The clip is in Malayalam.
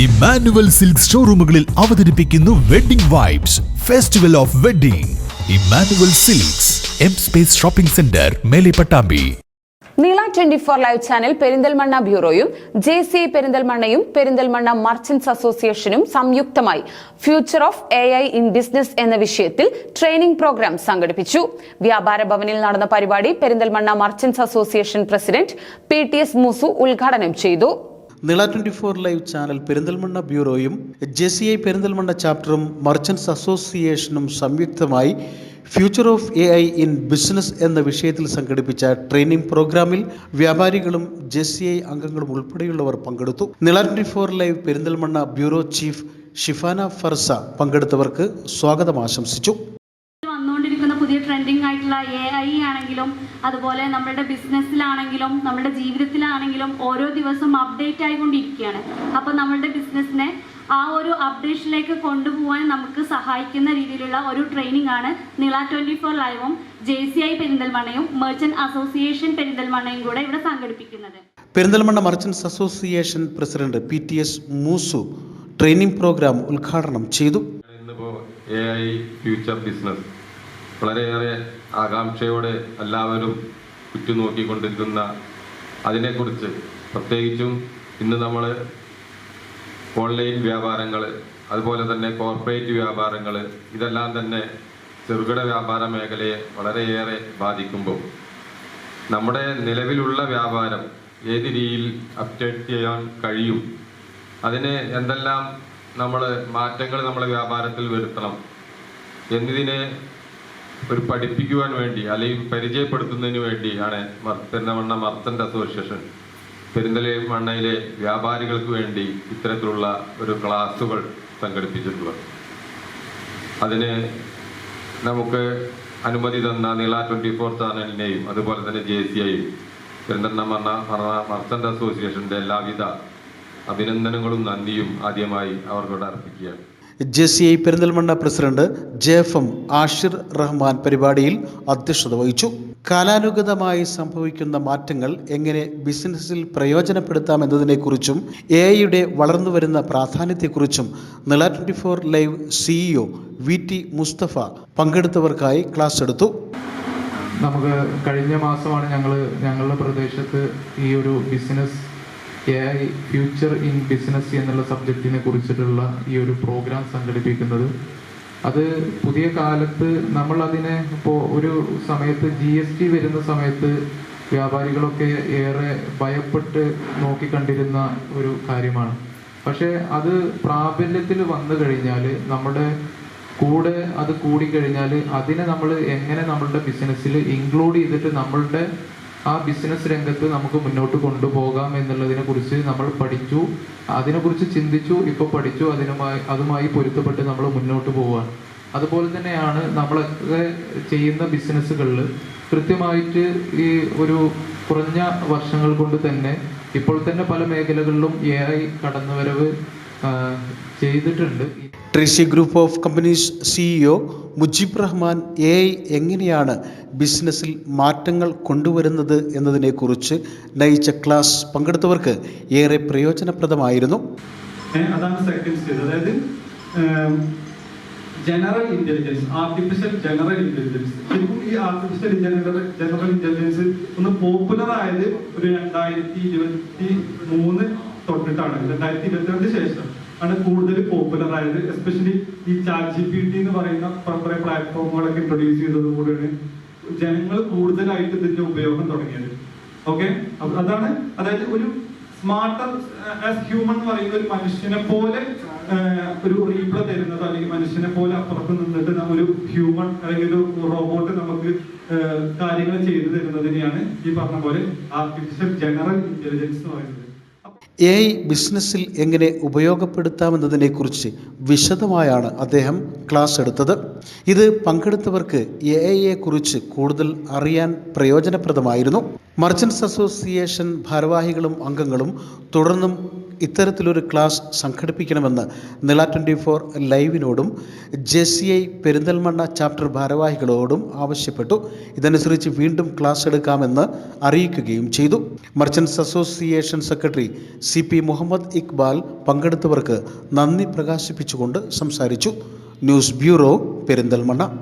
ഇമ്മാനുവൽ സിൽക്ക് ഷോറൂമുകളിൽ അവതരിപ്പിക്കുന്നു wedding vibes festival of wedding Immanuel silks M space shopping centre മേലെ Pattambi Nila twenty four live channel Perinthalmanna ബ്യൂറോയും J C I പെരിന്തൽമണ്ണയും പെരിന്തൽമണ്ണ മർച്ചന്റ്സ് അസോസിയേഷനും സംയുക്തമായി future of A I in business എന്ന വിഷയത്തിൽ ട്രെയിനിംഗ് പ്രോഗ്രാം സംഘടിപ്പിച്ചു. വ്യാപാര ഭവനിൽ നടന്ന പരിപാടി Perinthalmanna merchants association president P T S Moosu ഉദ്ഘാടനം ചെയ്തു. Nila twenty four live channel Perinthalmanna ബ്യൂറോയും J C I Perinthalmanna ചാപ്റ്ററും മർച്ചൻസ് അസോസിയേഷനും സംയുക്തമായി future of A I in business എന്ന വിഷയത്തിൽ സംഘടിപ്പിച്ച ട്രെയിനിംഗ് പ്രോഗ്രാമിൽ വ്യാപാരികളും ജെ സി ഐ അംഗങ്ങളും ഉൾപ്പെടെയുള്ളവർ പങ്കെടുത്തു. Nila twenty four live Perinthalmanna bureau chief Shifana Farsa പങ്കെടുത്തവർക്ക് സ്വാഗതം ആശംസിച്ചു. ട്രെൻഡിങ് ആയിട്ടുള്ള എ ഐ ആണെങ്കിലും അതുപോലെ നമ്മുടെ ബിസിനസ്സിലാണെങ്കിലും നമ്മുടെ ജീവിതത്തിലാണെങ്കിലും ഓരോ ദിവസവും അപ്ഡേറ്റ് ആയിക്കൊണ്ടിരിക്കുകയാണ്. അപ്പോൾ നമ്മളുടെ ബിസിനസ്സിനെ ആ ഒരു അപ്ഡേഷനിലേക്ക് കൊണ്ടുപോകാൻ നമുക്ക് സഹായിക്കുന്ന രീതിയിലുള്ള ഒരു ട്രെയിനിങ് ആണ് നിള ട്വന്റി ഫോർ ലൈവും ജെ സി ഐ പെരിന്തൽമണ്ണയും മെർച്ചന്റ് അസോസിയേഷൻ പെരിന്തൽമണ്ണയും കൂടെ ഇവിടെ സംഘടിപ്പിക്കുന്നത്. Perinthalmanna merchants association president P T S Moosu training programme ഉദ്ഘാടനം ചെയ്തു. ഇന്നിപ്പോൾ എ ഐ ഫ്യൂച്ചർ ബിസിനസ് വളരെയേറെ ആകാംക്ഷയോടെ എല്ലാവരും ഉറ്റുനോക്കിക്കൊണ്ടിരിക്കുന്ന അതിനെക്കുറിച്ച് പ്രത്യേകിച്ചും ഇന്ന് നമ്മൾ ഓൺലൈൻ വ്യാപാരങ്ങൾ അതുപോലെ തന്നെ കോർപ്പറേറ്റ് വ്യാപാരങ്ങൾ ഇതെല്ലാം തന്നെ ചെറുകിട വ്യാപാര മേഖലയെ വളരെയേറെ ബാധിക്കുമ്പോൾ നമ്മുടെ നിലവിലുള്ള വ്യാപാരം ഏത് രീതിയിൽ അപ്ഡേറ്റ് ചെയ്യാൻ കഴിയും? അതിന് എന്തെല്ലാം നമ്മൾ മാറ്റങ്ങൾ നമ്മുടെ വ്യാപാരത്തിൽ വരുത്തണം? എന്നതിനെ ഒരു പഠിപ്പിക്കുവാൻ വേണ്ടി അല്ലെങ്കിൽ പരിചയപ്പെടുത്തുന്നതിന് വേണ്ടിയാണ് പെരുന്നമണ്ണ പെരുന്തമണ്ണ അസോസിയേഷൻ. പെരിന്തൽമണ്ണയിലെ വ്യാപാരികൾക്ക് വേണ്ടി ഇത്തരത്തിലുള്ള ഒരു ക്ലാസുകൾ സംഘടിപ്പിച്ചിട്ടുള്ളത്. അതിന് നമുക്ക് അനുമതി തന്ന നീള ട്വന്റി ഫോർ ചാനലിനെയും അതുപോലെ തന്നെ ജെ സി ഐയും പെരുന്തണ്ണമർണ മർണ മർത്തന്റെ അസോസിയേഷന്റെ എല്ലാവിധ അഭിനന്ദനങ്ങളും നന്ദിയും ആദ്യമായി അവർക്കോട് അർപ്പിക്കുകയാണ്. J C I Perinthalmanna president J F M Ashir Rahman പരിപാടിയിൽ അധ്യക്ഷത വഹിച്ചു. കാലാനുഗതമായി സംഭവിക്കുന്ന മാറ്റങ്ങൾ എങ്ങനെ ബിസിനസ്സിൽ പ്രയോജനപ്പെടുത്താം എന്നതിനെക്കുറിച്ചും എ ഐയുടെ വളർന്നുവരുന്ന പ്രാധാന്യത്തെക്കുറിച്ചും Nila twenty four live CEO V T Mustafa പങ്കെടുത്തവർക്കായി class എടുത്തു. നമുക്ക് കഴിഞ്ഞ മാസമാണ് ഞങ്ങൾ ഞങ്ങളുടെ പ്രദേശത്ത് ഈ ഒരു business A I future in business എന്നുള്ള സബ്ജക്റ്റിനെ കുറിച്ചിട്ടുള്ള ഈ ഒരു പ്രോഗ്രാം സംഘടിപ്പിക്കുന്നത്. അത് പുതിയ കാലത്ത് നമ്മൾ അതിനെ ഇപ്പോൾ ഒരു സമയത്ത് ജി എസ് ടി വരുന്ന സമയത്ത് വ്യാപാരികളൊക്കെ ഏറെ ഭയപ്പെട്ട് നോക്കിക്കണ്ടിരുന്ന ഒരു കാര്യമാണ്. പക്ഷേ അത് പ്രാബല്യത്തിൽ വന്നു കഴിഞ്ഞാൽ നമ്മുടെ കൂടെ അത് കൂടിക്കഴിഞ്ഞാൽ അതിനെ നമ്മൾ എങ്ങനെ നമ്മളുടെ ബിസിനസ്സിൽ ഇൻക്ലൂഡ് ചെയ്തിട്ട് നമ്മളുടെ ആ ബിസിനസ് രംഗത്ത് നമുക്ക് മുന്നോട്ട് കൊണ്ടുപോകാം എന്നുള്ളതിനെ കുറിച്ച് നമ്മൾ പഠിച്ചു. അതിനെക്കുറിച്ച് ചിന്തിച്ചു ഇപ്പോൾ പഠിച്ചു. അതിനുമായി അതുമായി പൊരുത്തപ്പെട്ട് നമ്മൾ മുന്നോട്ട് പോവുകയാണ്. അതുപോലെ തന്നെയാണ് നമ്മളൊക്കെ ചെയ്യുന്ന ബിസിനസ്സുകളിൽ കൃത്യമായിട്ട് ഈ ഒരു കുറഞ്ഞ വർഷങ്ങൾ കൊണ്ട് തന്നെ ഇപ്പോൾ തന്നെ പല മേഖലകളിലും എ ഐ കടന്നുവരവ് ചെയ്തിട്ടുണ്ട്. ട്രിസി group of companies CEO Mujeeb Rahman A എങ്ങനെയാണ് ബിസിനസ്സിൽ മാറ്റങ്ങൾ കൊണ്ടുവരുന്നത് എന്നതിനെക്കുറിച്ച് നയിച്ച ക്ലാസ് പങ്കെടുത്തവർക്ക് ഏറെ പ്രയോജനപ്രദമായിരുന്നു. അതാണ് സെക്കൻഡ് സ്റ്റേജ് അതായത് general intelligence artificial general intelligence ശരിക്കും ഈ ആർട്ടിഫിഷ്യൽ ജനറൽ ഇന്റലിജൻസ് ഒന്ന് പോപ്പുലർ ആയത് ഒരു രണ്ടായിരത്തി ഇരുപത്തി മൂന്ന് തൊട്ടിട്ടാണ്. രണ്ടായിരത്തി ഇരുപത്തിരണ്ട് ശേഷം. ആണ് കൂടുതൽ പോപ്പുലർ ആയത്. എസ്പെഷ്യലി ഈ ചാറ്റ് ജി പി ടി എന്ന് പറയുന്ന കുറെ പ്ലാറ്റ്ഫോമുകളൊക്കെ ഇൻട്രൊഡ്യൂസ് ചെയ്തതോടുകൂടിയാണ് ജനങ്ങൾ കൂടുതലായിട്ട് ഇതിന്റെ ഉപയോഗം തുടങ്ങിയത്. ഓക്കെ അതാണ് അതായത് ഒരു സ്മാർട്ടർ ആസ് ഹ്യൂമൻ എന്ന് പറയുന്ന ഒരു മനുഷ്യനെ പോലെ ഒരു റീപ്ലേ തരുന്നത് അല്ലെങ്കിൽ മനുഷ്യനെ പോലെ അപ്പുറത്ത് നിന്നിട്ട് ഒരു ഹ്യൂമൻ അല്ലെങ്കിൽ ഒരു റോബോട്ട് നമുക്ക് ആഹ്, കാര്യങ്ങൾ ചെയ്തു തരുന്നതിനെയാണ് ഈ പറഞ്ഞ പോലെ ആർട്ടിഫിഷ്യൽ ജനറൽ ഇന്റലിജൻസ് എന്ന് പറയുന്നത്. എ ഐ ബിസിനസ്സിൽ എങ്ങനെ ഉപയോഗപ്പെടുത്താമെന്നതിനെക്കുറിച്ച് വിശദമായാണ് അദ്ദേഹം ക്ലാസ് എടുത്തത്. ഇത് പങ്കെടുത്തവർക്ക് എ ഐയെ കുറിച്ച് കൂടുതൽ അറിയാൻ പ്രയോജനപ്രദമായിരുന്നു. മർച്ചൻസ് അസോസിയേഷൻ ഭാരവാഹികളും അംഗങ്ങളും തുടർന്നും ഇത്തരത്തിലൊരു ക്ലാസ് സംഘടിപ്പിക്കണമെന്ന് Nila twenty four ലൈവിനോടും J C I Perinthalmanna chapter ഭാരവാഹികളോടും ആവശ്യപ്പെട്ടു. ഇതനുസരിച്ച് വീണ്ടും ക്ലാസ് എടുക്കാമെന്ന് അറിയിക്കുകയും ചെയ്തു. Merchants association secretary C P Muhammad Iqbal പങ്കെടുത്തവർക്ക് നന്ദി പ്രകാശിപ്പിച്ചുകൊണ്ട് സംസാരിച്ചു. News bureau Perinthalmanna.